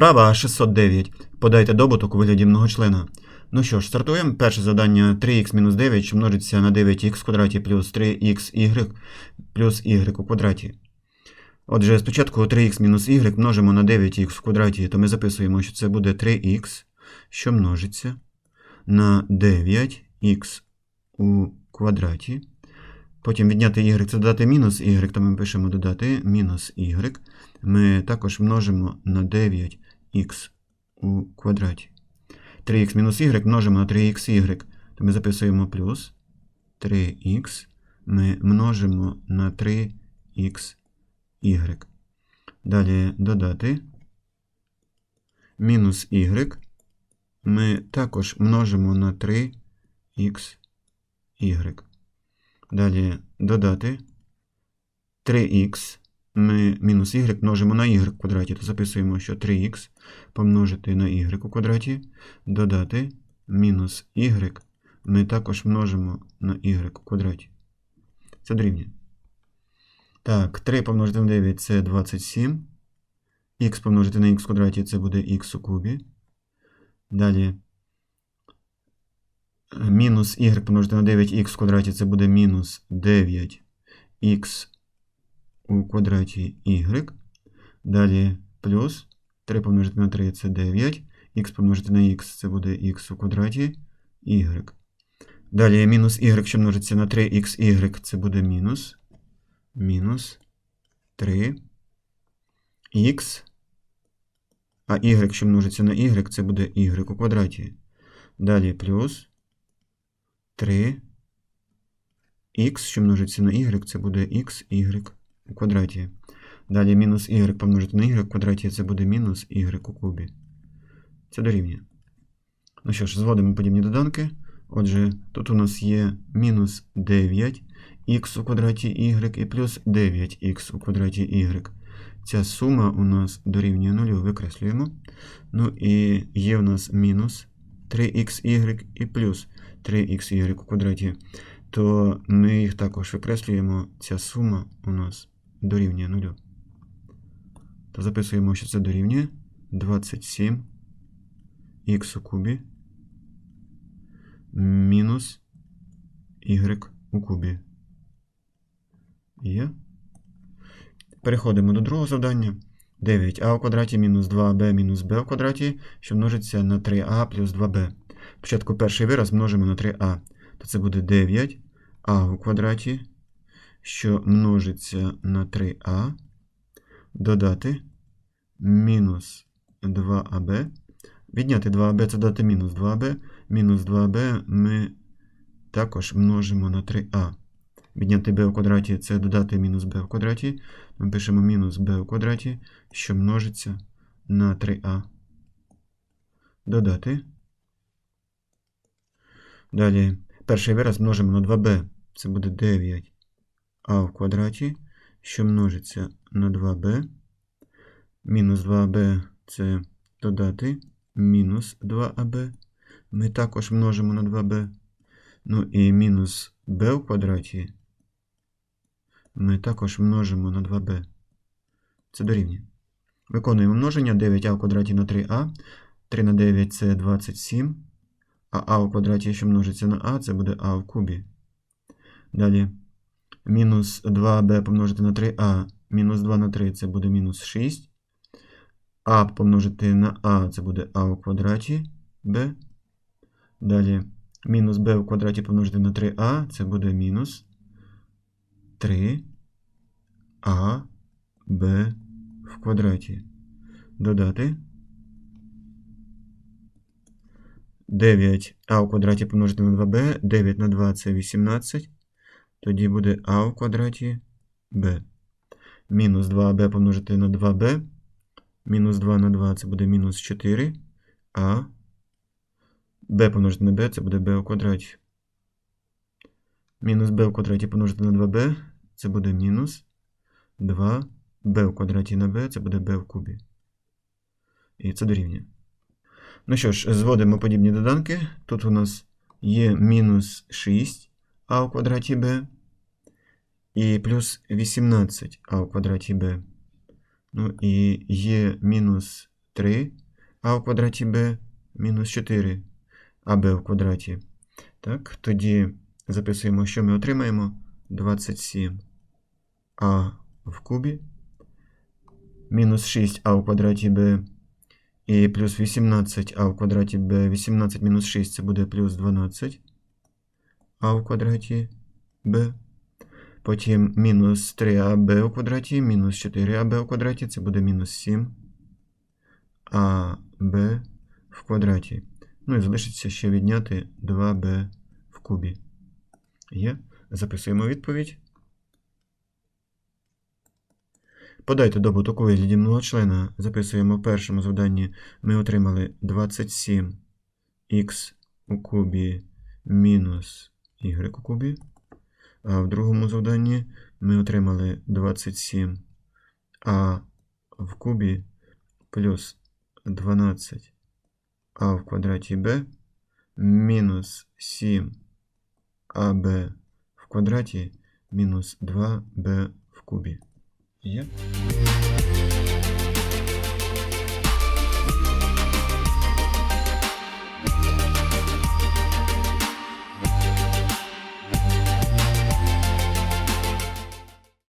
Вправа 609. Подайте добуток у вигляді многочлена. Ну що ж, стартуємо. Перше завдання 3х-9, що множиться на 9х в квадраті плюс 3xy плюс y у квадраті. Отже, спочатку 3х мінус y множимо на 9х в квадраті, то ми записуємо, що це буде 3х, що множиться на 9х у квадраті. Потім відняти y це додати мінус y, то ми пишемо додати мінус y. Ми також множимо на 9х у квадраті. 3х мінус y множимо на 3xy, то ми записуємо плюс 3х ми множимо на 3xy. Далі додати мінус y ми також множимо на 3xy. Далі додати 3х. Ми мінус y множимо на y в квадраті, то записуємо, що 3х помножити на y у квадраті, додати мінус y ми також множимо на y у квадраті. Це дорівнює. Так, 3 помножити на 9 це 27. х помножити на х в квадраті це буде х у кубі. Далі мінус y помножити на 9х в квадраті це буде мінус 9х у квадраті y. Далі плюс 3 помножити на 3 це 9. х помножити на х це буде х у квадраті y. Далі мінус y, що множиться на 3xy, це буде мінус. Мінус 3 х. А y, що множиться на y, це буде y у квадраті. Далі плюс 3 х, що множиться на y, це буде xy у квадраті. Далі мінус y помножити на y в квадраті, це буде мінус y у кубі. Це дорівнює. Ну що ж, зводимо подібні доданки. Отже, тут у нас є мінус 9х у квадраті y і плюс 9х у квадраті y. Ця сума у нас дорівнює 0, викреслюємо. Ну і є у нас мінус 3xy і плюс 3xy у квадраті. То ми їх також викреслюємо. Ця сума у нас дорівнює 0. То записуємо, що це дорівнює 27 х у кубі мінус y у кубі. Є. Переходимо до другого завдання. 9а у квадраті мінус 2b мінус b у квадраті, що множиться на 3а плюс 2b. Спочатку перший вираз множимо на 3а. То це буде 9а у квадраті, що множиться на 3а. Додати мінус 2аб. Відняти 2аб це додати мінус 2аб. Мінус 2b ми також множимо на 3а. Відняти b у квадраті це додати мінус b у квадраті. Ми пишемо мінус b у квадраті, що множиться на 3а. Додати. Далі перший вираз множимо на 2b. Це буде 9а в квадраті, що множиться на 2b. Мінус 2b це додати мінус 2аб. Ми також множимо на 2b. Ну і мінус b у квадраті ми також множимо на 2b. Це дорівнює. Виконуємо множення 9а в квадраті на 3а. 3 на 9 це 27. А а у квадраті, що множиться на а, це буде а в кубі. Далі мінус 2b помножити на 3а. Мінус 2 на 3 це буде мінус 6. А помножити на а це буде а у квадраті b. Далі мінус b в квадраті помножити на 3а, це буде мінус 3 а b в квадраті. Додати 9а в квадраті помножити на 2b, 9 на 2 це 18. Тоді буде а в квадраті b. Мінус 2b помножити на 2b. Мінус 2 на 2 це буде мінус 4. А b помножити на b це буде b у квадраті. Мінус b у квадраті помножити на 2b це буде мінус 2b у квадраті на b це буде b в кубі. І це дорівнює. Ну що ж, зводимо подібні доданки. Тут у нас є мінус 6а у квадраті b і плюс 18а у квадраті b. Ну і є мінус 3 а в квадраті b мінус 4 аб в квадраті. Так, тоді записуємо, що ми отримаємо 27 а в кубі мінус 6 а в квадраті b і плюс 18 а в квадраті b. 18 мінус 6 це буде плюс 12 а в квадраті b. Потім мінус 3аб у квадраті, мінус 4аб у квадраті, це буде мінус 7 аб в квадраті. Ну і залишиться ще відняти 2b в кубі. Є. Записуємо відповідь. Подайте добуток у вигляді многочлена. Записуємо в першому завданні. Ми отримали 27х у кубі мінус y у кубі. А в другому завданні ми отримали 27 а в кубі плюс 12 а в квадраті b мінус 7 аб в квадраті мінус 2b в кубі. Є?